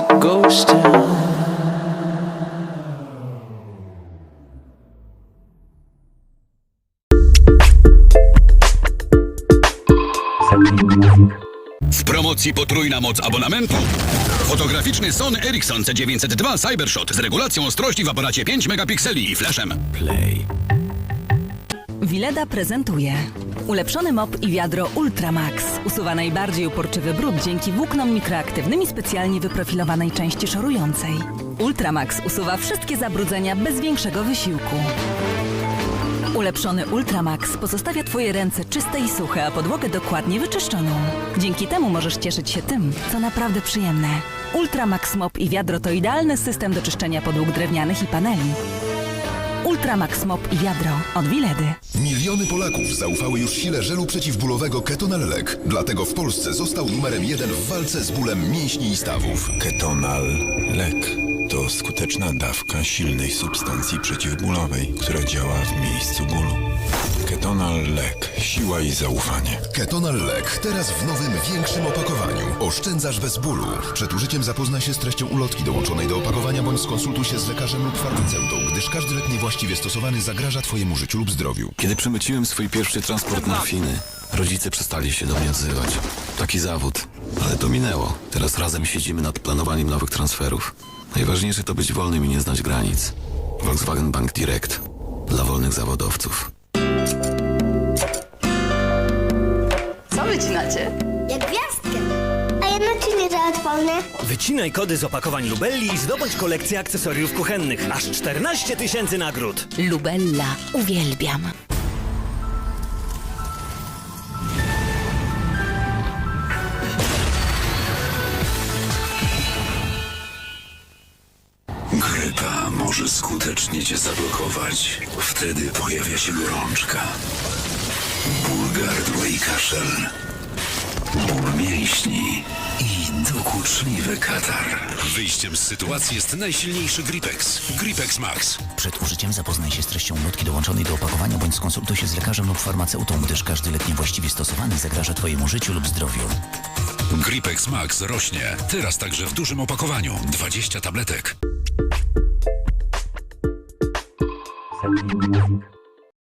ghost town. W promocji potrójna moc abonamentu. Fotograficzny Sony Ericsson C902 Cybershot z regulacją ostrości w aparacie 5 megapikseli i flashem. Play. Wileda prezentuje ulepszony mop i wiadro Ultramax. Usuwa najbardziej uporczywy brud dzięki włóknom mikroaktywnym i specjalnie wyprofilowanej części szorującej. Ultramax usuwa wszystkie zabrudzenia bez większego wysiłku. Ulepszony Ultramax pozostawia Twoje ręce czyste i suche, a podłogę dokładnie wyczyszczoną. Dzięki temu możesz cieszyć się tym, co naprawdę przyjemne. Ultramax Mop i wiadro to idealny system do czyszczenia podłóg drewnianych i paneli. Ultramax Mop i wiadro od Wiledy. Miliony Polaków zaufały już sile żelu przeciwbólowego Ketonal Lek. Dlatego w Polsce został numerem jeden w walce z bólem mięśni i stawów. Ketonal lek to skuteczna dawka silnej substancji przeciwbólowej, która działa w miejscu bólu. Ketonal lek. Siła i zaufanie. Ketonal Lek teraz w nowym, większym opakowaniu. Oszczędzasz bez bólu. Przed użyciem zapoznaj się z treścią ulotki dołączonej do opakowania bądź skonsultuj się z lekarzem lub farmaceutą, gdyż każdy lek niewłaściwie stosowany zagraża Twojemu życiu lub zdrowiu. Kiedy przemyciłem swój pierwszy transport morfiny, rodzice przestali się do mnie odzywać. Taki zawód. Ale to minęło. Teraz razem siedzimy nad planowaniem nowych transferów. Najważniejsze to być wolnym i nie znać granic. Volkswagen Bank Direct. Dla wolnych zawodowców. Co wycinacie? Jak gwiazdkę. A jedno ci nie wolne? Wycinaj kody z opakowań Lubelli i zdobądź kolekcję akcesoriów kuchennych. Aż 14 tysięcy nagród. Lubella. Uwielbiam. Grypa może skutecznie cię zablokować. Wtedy pojawia się gorączka. Ból gardła i kaszel. Ból mięśni i dokuczliwy katar. Wyjściem z sytuacji jest najsilniejszy Gripex. Gripex Max. Przed użyciem zapoznaj się z treścią ulotki dołączonej do opakowania bądź skonsultuj się z lekarzem lub farmaceutą, gdyż każdy lek niewłaściwie stosowany zagraża Twojemu życiu lub zdrowiu. Gripex Max rośnie. Teraz także w dużym opakowaniu. 20 tabletek. música.